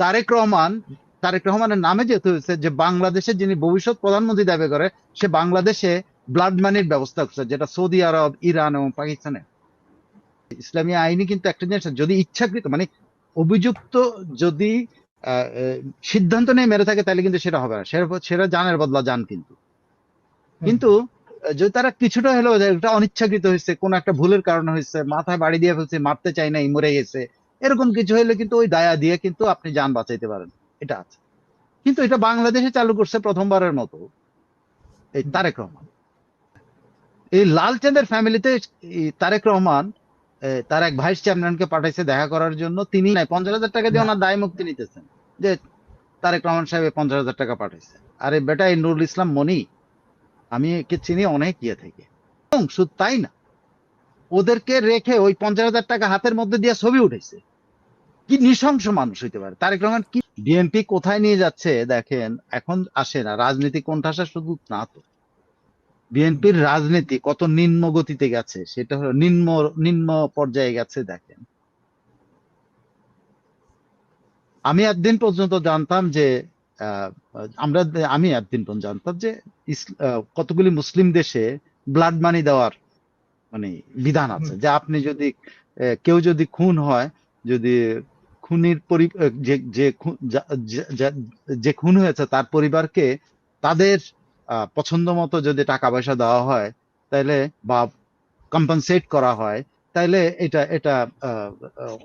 তারেক রহমান তারেক রহমানের নামে যেহেতু হয়েছে যে বাংলাদেশের যিনি ভবিষ্যৎ প্রধানমন্ত্রী দাবি করে সে বাংলাদেশে ব্লাড মানির ব্যবস্থা করছে যেটা সৌদি আরব ইরান এবং পাকিস্তানে। ইসলামী আইনি কিন্তু একটা জিনিস যদি ইচ্ছাকৃত মানে অভিযুক্ত যদি সিদ্ধান্ত নিয়ে মেরে থাকে তাহলে কিন্তু সেটা হবে না। সেটা সেটা জানের বদলা জান কিন্তু। কিন্তু যদি তারা কিছুটা হলেও এটা অনিচ্ছাকৃত হয়েছে কোন একটা ভুলের কারণে হয়েছে মাথায় বাড়ি দিয়ে ফেলছে মারতে চাই নাই মরে গেছে এরকম কিছু হলে কিন্তু ওই দায়া দিয়ে কিন্তু আপনি যান বাঁচাইতে পারেন। এটা আছে। কিন্তু এটা বাংলাদেশে চালু করছে প্রথমবারের মতো। এই তারেক রহমান। এই লালচাঁদের ফ্যামিলিতে তারেক রহমান তার এক ভাইস চেয়ারম্যানকে পাঠাইছে দেখা করার জন্য। তিনি পঞ্চাশ হাজার টাকা দিয়ে ওনার দায় মুক্তি নিতেছেন। যে তারেক রহমান সাহেব পঞ্চাশ হাজার টাকা পাঠাইছে। আরে বেটা এই নুরুল ইসলাম মনি আমি একে চিনি অনেক ইয়ে থেকে। এবং শুধু তাই না ওদেরকে রেখে ওই পঞ্চাশ হাজার টাকা হাতের মধ্যে দিয়ে ছবি উঠেছে। কি নৃশংস মানুষ হইতে পারে? তারেক রহমান কি বিএনপি কোথায় নিয়ে যাচ্ছে? দেখেন এখন আসে না। রাজনীতি কোণঠাসা শুধু না তো। বিএনপির রাজনীতি কত নিম্ন গতিতে গেছে সেটা হলো নিম্ন নিম্ন পর্যায়ে গেছে দেখেন। আমি একদিন পর্যন্ত জানতাম যে আহ, আমরা আমি একদিন পর্যন্ত জানতাম যে কতগুলি মুসলিম দেশে ব্লাড মানি দেওয়ার মানে বিধান আছে। যে আপনি যদি কেউ যদি খুন হয় যদি খুনির যে যে খুন হয়েছে তার পরিবারকে তাদের পছন্দ মতো যদি টাকা পয়সা দেওয়া হয় তাহলে বা কম্পেনসেট করা হয় তাহলে এটা এটা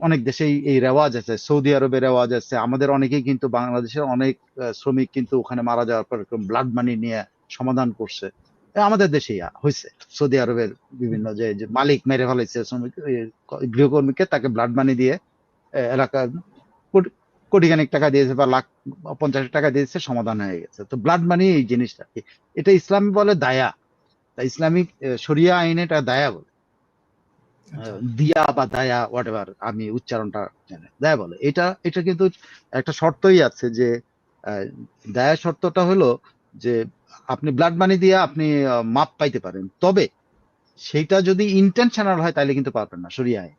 অনেক দেশেই এই রেওয়াজ আছে। সৌদি আরবে রেওয়াজ আছে। আমাদের অনেকেই কিন্তু বাংলাদেশের অনেক শ্রমিক কিন্তু ওখানে মারা যাওয়ার পর ব্লাড মানি নিয়ে সমাধান করছে। আমাদের দেশেই হয়েছে সৌদি আরবের বিভিন্ন যে মালিক মেরে ফেলাইছে শ্রমিক গৃহকর্মীকে তাকে ব্লাড মানি দিয়ে এলাকার কোটি- কোটিখানিক টাকা দিয়েছে বা লাখ পঞ্চাশ টাকা দিয়েছে সমাধান হয়ে গেছে। তো ব্লাড মানি এই জিনিসটা। কি এটা ইসলাম বলে দায়া। তা ইসলামিক শরিয়া আইনে এটা দায়া বলে। আচ্ছা। দিয়া বা দায়া হোয়াট এভার আমি উচ্চারণটা জানি। দায়া বলে। এটা এটা কিন্তু একটা শর্তই আছে যে দায়া শর্তটা হলো যে আপনি ব্লাড মানি দিয়ে আপনি মাপ পাইতে পারেন। তবে সেইটা যদি ইন্টেনশনাল হয় তাহলে কিন্তু পারবেন না শরিয়ায়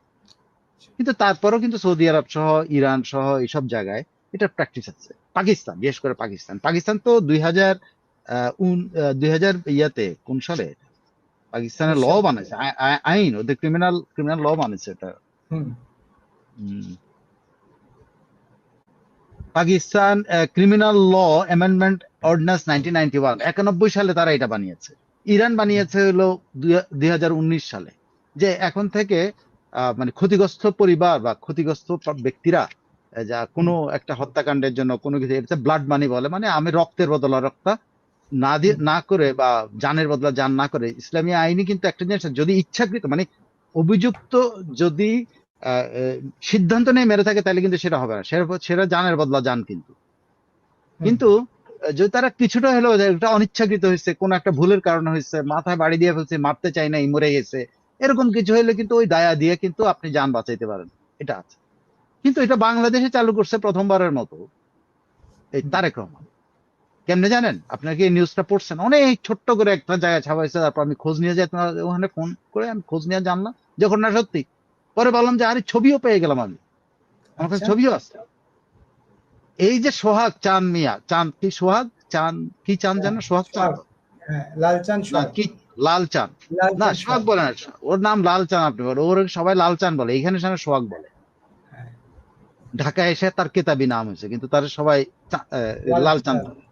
কিন্তু তারপরেও কিন্তু সৌদি আরব সহ ইরান সহ এইসব জায়গায় এটা প্র্যাকটিস আছে। পাকিস্তান বিশেষ করে পাকিস্তান। পাকিস্তান তো দুই হাজার দুই হাজার ইয়াতে কোন সালে? পাকিস্তানের ল বানাইছে আই- আই- আইন ওদের ক্রিমিনাল ক্রিমিনাল ল বানাইছে এটা। Pakistan criminal law amendment ordinance nineteen ninety one একানব্বই সালে তারা এটা বানিয়েছে। ইরান বানিয়েছে হলো দুই হাজার উনিশ সালে। যে এখন থেকে মানে ক্ষতিগ্রস্ত পরিবার বা ক্ষতিগ্রস্ত ব্যক্তিরা যা কোনো একটা হত্যাকাণ্ডের জন্য কোনো কিছু এটা ব্লাড মানি বলে মানে আমি রক্তের বদলা রক্ত না দিয়ে না করে বা জানের বদলা জান না করে ইসলামী আইনি কিন্তু একটা জিনিস যদি ইচ্ছাকৃত মানে অভিযুক্ত যদি সিদ্ধান্ত নিয়ে মেরে থাকে তাহলে কিন্তু সেটা হবে না সেটা জানের বদলা জান কিন্তু। কিন্তু যদি তারা কিছুটা হলেও এটা অনিচ্ছাকৃত হয়েছে কোন একটা ভুলের কারণে হয়েছে মাথায় বাড়ি দিয়ে ফেলছে মারতে চাই নাই মরে গেছে এরকম কিছু হলে কিন্তু ওই দায়া দিয়ে কিন্তু আপনি যান বাঁচাইতে পারেন। এটা আছে। কিন্তু এটা বাংলাদেশে চালু করছে প্রথমবারের মতো। এই তারেক রহমান। কেমনে জানেন? আপনার কি এই নিউজটা পড়ছেন। অনেক ছোট্ট করে একটা জায়গায় ছাপাইছে তারপর আমি খোঁজ নিয়ে যাই ওখানে ফোন করে আমি খোঁজ নিয়ে জানলাম। যখন না সত্যি। পরে বললাম যে আরে ছবিও পেয়ে গেলাম আমি। আমার কাছে আচ্ছা। ছবিও আছে। এই যে সোহাগ চান মিয়া চান কি সোহাগ? চান কি চান যেন? সোহাগ চান লাল চান। কি লাল চান না সোহাগ বলে না ওর নাম লাল চান আপনি বলেন ওর সবাই লাল চান বলে এখানে সঙ্গে সোহাগ বলে। হ্যাঁ। ঢাকায় এসে তার কেতাবি নাম হয়েছে কিন্তু তার সবাই চা- আহ, লাল লাল চাঁদ চাঁদ। বলে।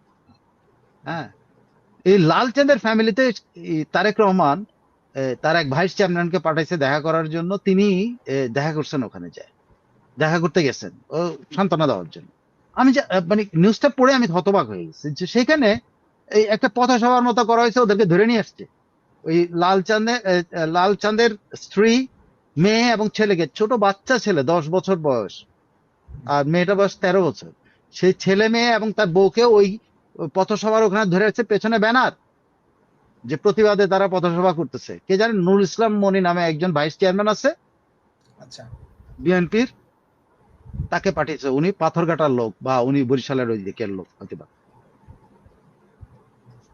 হ্যাঁ। এই লাল চাঁদের ফ্যামিলিতে তারেক রহমান তার এক ভাইস চেয়ারম্যানকে পাঠাইছে দেখা করার জন্য তিনি দেখা করছেন ওখানে যায়। দেখা করতে গেছেন ও সান্ত্বনা দেওয়ার জন্য। আমি মানে নিউজটা পড়ে আমি হতবাক হয়ে গেছি যে সেখানে এই একটা পথসভার মতো করা হয়েছে ওদেরকে ধরে নিয়ে আসছে। ওই লালচাঁদের আহ, আহ, লালচাঁদের স্ত্রী মেয়ে এবং ছেলেকে ছোট বাচ্চা ছেলে দশ বছর বয়স। আর মেয়েটা বয়স তেরো বছর। সেই ছেলে মেয়ে এবং তার বউকে ওই পথসভার ওখানে ধরে আছে পেছনে ব্যানার যে প্রতিবাদে তারা পথসভা করতেছে। কে জানে নুরুল ইসলাম মনি নামে একজন ভাইস চেয়ারম্যান আছে। আচ্ছা। বিএনপির তাকে পাঠিয়েছে উনি পাথরঘাটার লোক বা উনি বরিশালের ওই দিকের লোক হতে পারে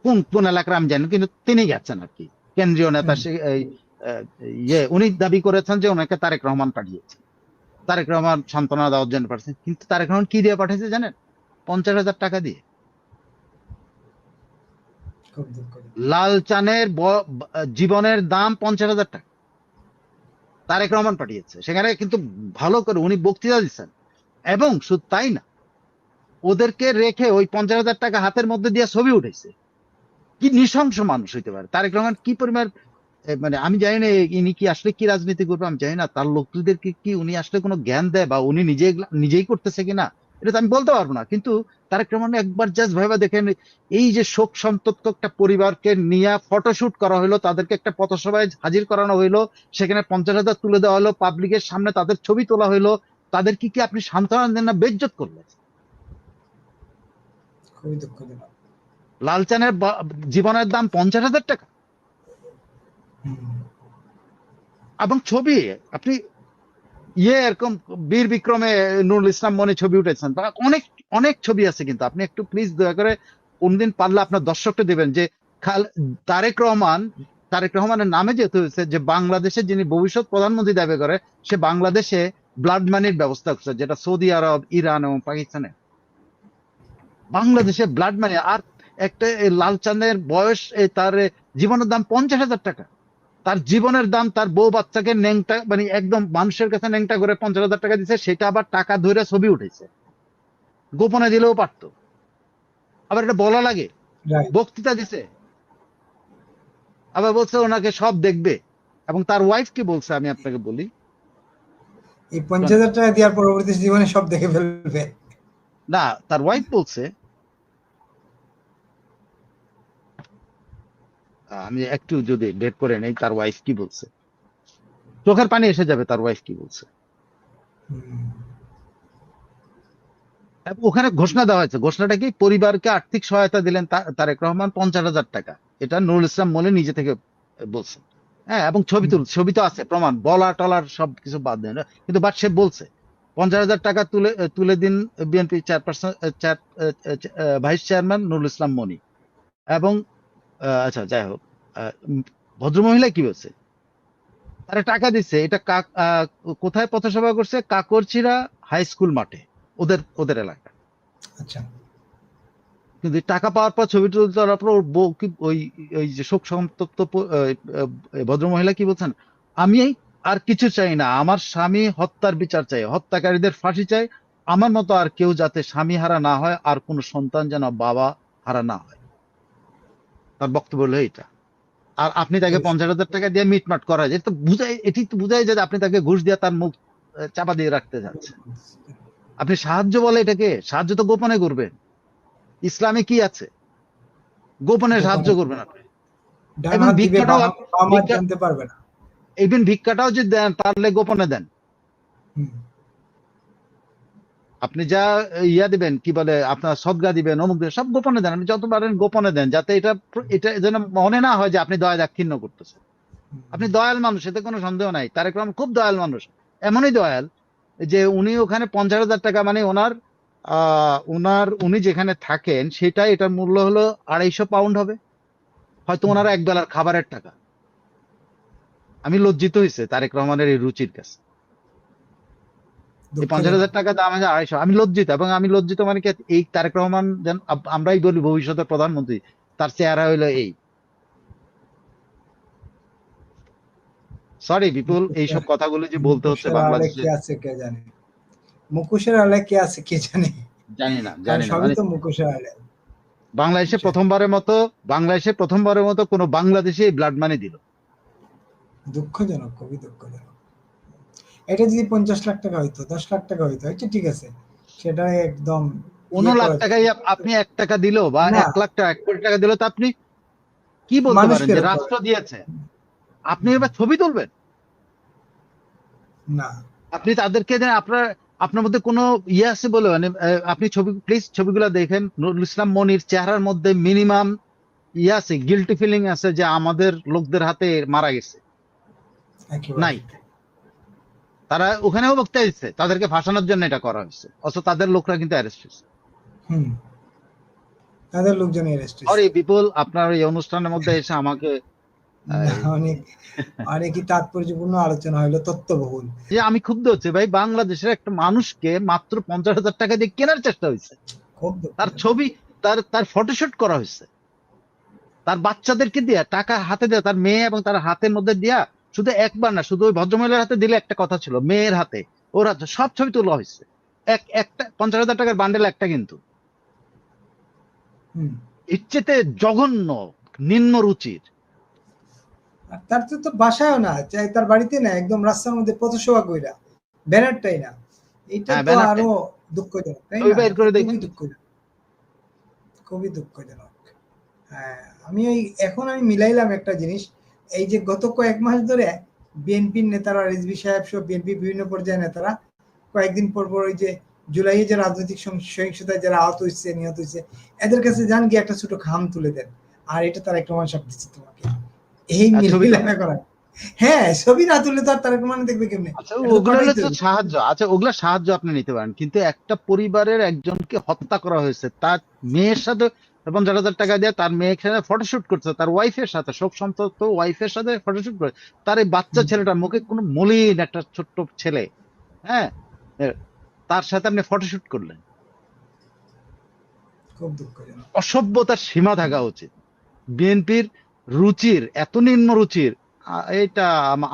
কোন কোন এলাকার আমি জানি কিন্তু তিনি গেছেন আর কি। কেন্দ্রীয় নেতা ইয়ে উনি দাবি করেছেন যে ওনাকে তারেক রহমান পাঠিয়েছে। তারেক রহমান সান্ত্বনা দেওয়ার জন্য পাঠাচ্ছে কিন্তু তারেক রহমান কি দিয়ে পাঠিয়েছে জানেন? পঞ্চাশ হাজার টাকা দিয়ে। লাল চানের জীবনের দাম পঞ্চাশ হাজার টাকা। তারেক রহমান পাঠিয়েছে। সেখানে কিন্তু ভালো করে উনি বক্তৃতা দিচ্ছেন। এবং শুধু তাই না ওদেরকে রেখে ওই পঞ্চাশ হাজার টাকা হাতের মধ্যে দিয়ে ছবি উঠেছে। কি নৃশংস মানুষ হইতে পারে? তারেক রহমান কি পরিমাণ মানে আমি জানি না ইনি কি আসলে কি রাজনীতি করবে, আমি জানি না। তার লোকদেরকে কি উনি আসলে কোনো জ্ঞান দেয় বা উনি নিজে নিজেই করতেছে কিনা, এটা তো আমি বলতে পারব না। কিন্তু তারেক রহমান একবার জাস্ট ভাবে দেখেন, এই যে শোক সন্তপ্ত একটা পরিবারকে নিয়ে ফটোশুট করা হলো তাদেরকে একটা পথসভায় হাজির করানো হইল, সেখানে পঞ্চাশ হাজার তুলে দেওয়া হলো পাবলিকের সামনে তাদের ছবি তোলা হইল, তাদের কি কি আপনি সান্ত্বনা দেন না বেজ্জত করলেন? খুবই দুঃখজনক। লালচানের জীবনের দাম পঞ্চাশ হাজার টাকা। এবং ছবি, আপনি ইয়ে এরকম বীর বিক্রমে নুরুল ইসলাম মনে ছবি উঠেছেন, বা অনেক অনেক ছবি আছে কিন্তু। আপনি একটু প্লিজ দয়া করে কোনদিন পারলে আপনার দর্শকটা দেবেন যে, খাল- তারেক রহমান, তারেক রহমানের নামে যেহেতু হয়েছে, যে বাংলাদেশের যিনি ভবিষ্যৎ প্রধানমন্ত্রী দাবি করে, সে বাংলাদেশে ব্লাড মানির ব্যবস্থা করছে, যেটা সৌদি আরব, ইরান এবং পাকিস্তানে। বাংলাদেশে ব্লাড মানি আর একটা লালচাঁদের বয়স তার জীবনের দাম পঞ্চাশ হাজার টাকা। তার জীবনের দাম তার বউ বাচ্চাকে নেংটা মানে একদম মানুষের কাছে নেংটা করে পঞ্চাশ হাজার টাকা দিছে সেটা আবার টাকা ধরে ছবি উঠেছে। গোপনে দিলেও পারতো। আবার এটা বলা লাগে। বক্তৃতা দিছে। আবার বলছে ওনাকে সব দেখবে। এবং তার ওয়াইফ কি বলছে আমি আপনাকে বলি? এই পঞ্চাশ হাজার টাকা দেওয়ার পরবর্তী জীবনে সব দেখে ফেলবে। না তার ওয়াইফ বলছে আমি একটু যদি বের করে নেই তার ওয়াইফ কি বলছে? চোখের পানি এসে যাবে তার ওয়াইফ কি বলছে? ওখানে ঘোষণা দেওয়া হয়েছে। ঘোষণাটা কি? পরিবারকে আর্থিক সহায়তা দিলেন তারেক রহমান পঞ্চাশ হাজার টাকা। এটা নুরুল ইসলাম মনে নিজে থেকে বলছে। হ্যাঁ এবং ছবি তুল ছবি তো আছে প্রমাণ। বলা টলার সব কিছু বাদ দেন। কিন্তু বাট সে বলছে পঞ্চাশ হাজার টাকা তুলে তুলে দিন BNP chairperson vice chairman Nurul Islam Moni এবং আচ্ছা যাই হোক। আহ, উম, ভদ্রমহিলা কি বলছে? তারা টাকা দিচ্ছে এটা কোথায় পথসভা করছে? কাকরচিরা হাই স্কুল মাঠে ওদের ওদের এলাকা আচ্ছা। কিন্তু টাকা পাওয়ার পর ছবি তুলতে দেওয়ার পর ওর বউ কি ওই ওই যে শোক সন্তপ্ত আহ, ভদ্রমহিলা কি বলছেন? আমি আর কিছু চাই না আমার স্বামী হত্যার বিচার চাই হত্যাকারীদের ফাঁসি চাই আমার মতো আর কেউ যাতে স্বামী হারা না হয় আর কোনো সন্তান যেন বাবা হারা না হয়। তার বক্তব্য হলো এটা আর আপনি তাকে পঞ্চাশ হাজার টাকা দিয়ে মিটমাট করা যায় তো বুঝাই এটি তো বুঝাই যায় আপনি তাকে ঘুষ দিয়ে তার মুখ চাপা দিয়ে রাখতে যাচ্ছেন। আপনি সাহায্য বলে এটাকে সাহায্য তো গোপনে করবেন। ইসলামে কি আছে? গোপনে। সাহায্য করবেন আপনি। এবং ভিক্ষাটাও জানতে পারবে না। ইভেন ভিক্ষাটাও যদি দেন পারলে গোপনে দেন। আপনি যা ইয়া দিবেন, কি বলে, আপনার সদগা দিবেন, অমুক দিবেন, সব গোপনে দেন। আপনি যত পারেন গোপনে দেন, যাতে এটা এটা যেন মনে না হয় যে আপনি দয়া দাক্ষিণ্য করতেছেন। আপনি দয়াল মানুষ, এতে কোনো সন্দেহ নাই। তারেক রহমান খুব দয়াল মানুষ। এমনই দয়াল যে উনি ওখানে পঞ্চাশ হাজার টাকা মানে ওনার ওনার উনি যেখানে থাকেন সেটা এটার মূল্য হলো আড়াইশো পাউন্ড হবে। হয়তো ওনার এক বেলার খাবারের টাকা। আমি লজ্জিত হয়েছে তারেক রহমানের এই রুচির কাছে। এই। পঞ্চাশ হাজার টাকা দাম আছে আড়াইশো। আমি লজ্জিত এবং আমি লজ্জিত মানে কি এই তারেক রহমান যেন আমরাই বলি ভবিষ্যতের প্রধানমন্ত্রী তার চেহারা হইল এই। সরি বিপুল এইসব কথাগুলো যে বলতে হচ্ছে বাংলাদেশে। কে আছে কে জানে? মুখোশের আলে কে আছে কে জানে? জানি না জানি না সবই মানে তো মুখোশের আলে বাংলাদেশে আচ্ছা। প্রথমবারের মতো বাংলাদেশে প্রথমবারের মতো কোনো বাংলাদেশে ব্লাড মানি দিল। দুঃখজনক খুবই দুঃখজনক। এটা যদি পঞ্চাশ লাখ টাকা হইতো দশ লাখ টাকা হইতো এটা ঠিক আছে। সেটা একদম পনেরো ইয়ে লাখ আপনি এক টাকা দিল বা এক লাখ টাকা এক কোটি টাকা দিল তো আপনি কি বলতে পারেন যে রাষ্ট্র দিয়েছে? আপনি এবার ছবি তুলবেন? না। আপনি তাদেরকে আপনার আপনার মধ্যে কোনো ইয়ে আছে বলে মানে আপনি ছবি প্লিজ ছবিগুলো দেখেন। নুরুল ইসলাম মনির চেহারার মধ্যে মিনিমাম ইয়ে আছে গিল্টি ফিলিং আছে যে আমাদের লোকদের হাতে মারা গেছে। নাই। তারা ওখানেও বক্তা দিচ্ছে তাদেরকে ফাঁসানোর জন্য এটা করা হয়েছে। অথচ তাদের লোকরা কিন্তু অ্যারেস্ট হয়েছে। তাদের লোকজন অ্যারেস্ট সরি বিপুল আপনার এই অনুষ্ঠানের মধ্যে এসে আমাকে অনেক অনেকই তাৎপর্যপূর্ণ আলোচনা হলো তত্ত্ববহুল। যে আমি ক্ষুব্ধ হচ্ছে ভাই বাংলাদেশের একটা মানুষকে মাত্র পঞ্চাশ হাজার টাকা দিয়ে কেনার চেষ্টা হয়েছে। তার ছবি তার তার ফটোশুট করা হয়েছে। তার বাচ্চাদেরকে দিয়া টাকা হাতে দেয়া তার মেয়ে এবং তার হাতের মধ্যে দিয়া শুধু একবার না শুধু ওই ভদ্রমহিলার হাতে দিলে একটা কথা ছিল মেয়ের হাতে। ওর হাতে সব ছবি তোলা হয়েছে। এক একটা পঞ্চাশ হাজার টাকার বান্ডেল একটা কিন্তু। ইচ্ছেতে জঘন্য নিম্ন রুচির। তার তো বাসায়ও না চাই তার বাড়িতে না একদম রাস্তার মধ্যে পথসভা কইরা ব্যানারটাই না। এটা হ্যাঁ, তো আরও দুঃখজনক তাই না? করে। দুঃখজনক। খুবই দুঃখজনক। হ্যাঁ আমি ওই এখন আমি মিলাইলাম একটা জিনিস এই যে গত কয়েক মাস ধরে বিএনপির নেতারা রেজবি সাহেব সহ বিএনপি বিভিন্ন পর্যায়ের নেতারা কয়েকদিন পর পর ওই যে জুলাইয়ে যে রাজনৈতিক সহিংসতায় যারা আহত হয়েছে নিহত হয়েছে এদের কাছে যান গিয়ে একটা ছোট খাম তুলে দেন। আর এটা তারা একটা সব দিচ্ছে তোমাকে। এই আর করা। হ্যাঁ ছবি না তুললে তো আর তার মানে দেখবে কেমনে? আচ্ছা ওগুলো তো সাহায্য আচ্ছা ওগুলা সাহায্য আপনি নিতে পারেন কিন্তু একটা পরিবারের একজনকে হত্যা করা হয়েছে তার মেয়ের সাথে পঞ্চাশ হাজার টাকা দিয়ে তার মেয়ের সাথে ফটোশুট করছে তার ওয়াইফের সাথে শোক সন্তপ্ত ওয়াইফের সাথে ফটোশুট করে তার এই বাচ্চা ছেলেটার মুখে কোনো মলিন একটা ছোট্ট ছেলে হ্যাঁ তার সাথে আপনি ফটোশুট করলেন। অসভ্যতার সীমা থাকা উচিত। বিএনপির রুচির এত নিম্ন রুচির এটা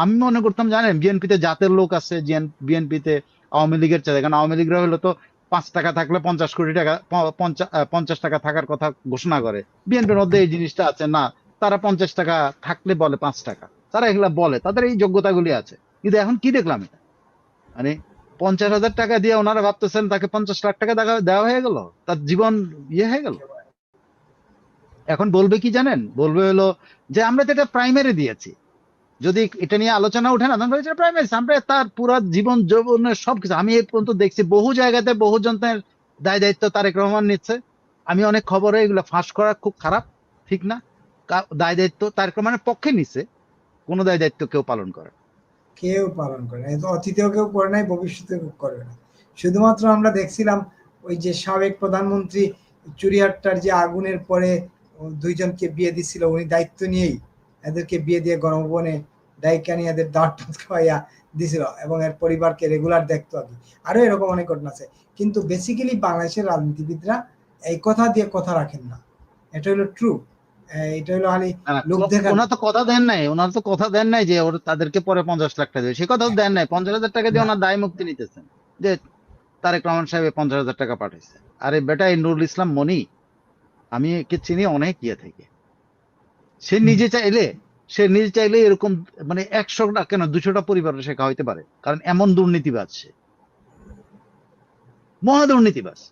আমি মনে করতাম জানেন বিএনপিতে জাতের লোক আছে বিএনপিতে আওয়ামী লীগের চাই কারণ আওয়ামী লীগরা হলো তো পাঁচ টাকা থাকলে পঞ্চাশ কোটি টাকা পঞ্চাশ টাকা থাকার কথা ঘোষণা করে। বিএনপির মধ্যে এই জিনিসটা আছে, না, তারা পঞ্চাশ টাকা থাকলে বলে পাঁচ টাকা। তারা এগুলা বলে, তাদের এই যোগ্যতাগুলি আছে। কিন্তু এখন কি দেখলাম এটা? মানে পঞ্চাশ হাজার টাকা দিয়ে ওনারা ভাবতেছেন তাকে পঞ্চাশ লাখ টাকা দেওয়া হয়ে গেল? তার জীবন ইয়ে হয়ে গেল? এখন বলবে কি জানেন? বলবে হলো যে আমরা তো এটা প্রাইমারি দিয়েছি। যদি এটা নিয়ে আলোচনা উঠে না, তখন প্রাইমারি আমরা তার পুরো জীবন, যৌবনের সবকিছু আমি এই পর্যন্ত দেখছি, বহু জায়গাতে বহু জনের দায় দায়িত্ব তারেক রহমান নিচ্ছে। আমি অনেক খবরে এগুলো ফাঁস করা খুব খারাপ, ঠিক না? দায় দায়িত্ব তারেক রহমানের পক্ষে নিচ্ছে, কোনো দায় দায়িত্ব কেউ পালন করে কেউ পালন করে না। অতীতেও কেউ করে নাই ভবিষ্যতে করবে না। শুধুমাত্র আমরা দেখছিলাম, ওই যে সাবেক প্রধানমন্ত্রী চুরিয়াট্টার যে আগুনের পরে দুইজনকে বিয়ে দিছিল, উনি দায়িত্ব নিয়েই এদেরকে বিয়ে দিয়ে গণভবনে ডাইকা নিয়ে এদের দাঁত খাওয়াইয়া দিছিল এবং এর পরিবারকে রেগুলার দেখতো আর কি। আরও এরকম অনেক ঘটনা আছে। কিন্তু বেসিক্যালি বাংলাদেশের রাজনীতিবিদরা এই কথা দিয়ে কথা রাখেন না। এটা হলো ট্রু এটা হলো খালি লোক দেখানো। ওনার তো কথা দেন নাই। ওনার তো কথা দেন নাই যে ওর তাদেরকে পরে পঞ্চাশ লাখ টাকা দেবে। সে কথাও দেন নাই। পঞ্চাশ হাজার টাকা দিয়ে ওনার দায় মুক্তি নিতেছেন। যে তারেক রহমান সাহেব পঞ্চাশ হাজার টাকা পাঠাইছে। আরে বেটা এই নুরুল ইসলাম মনি আমি একে চিনি? অনেক ইয়ে থেকে। সে নিজে চাইলে সে নিজে চাইলে এরকম মানে একশোটা কেন দুশোটা পরিবারের সে খাওয়াইতে পারে। কারণ এমন দুর্নীতিবাজ সে। মহা দুর্নীতিবাজ।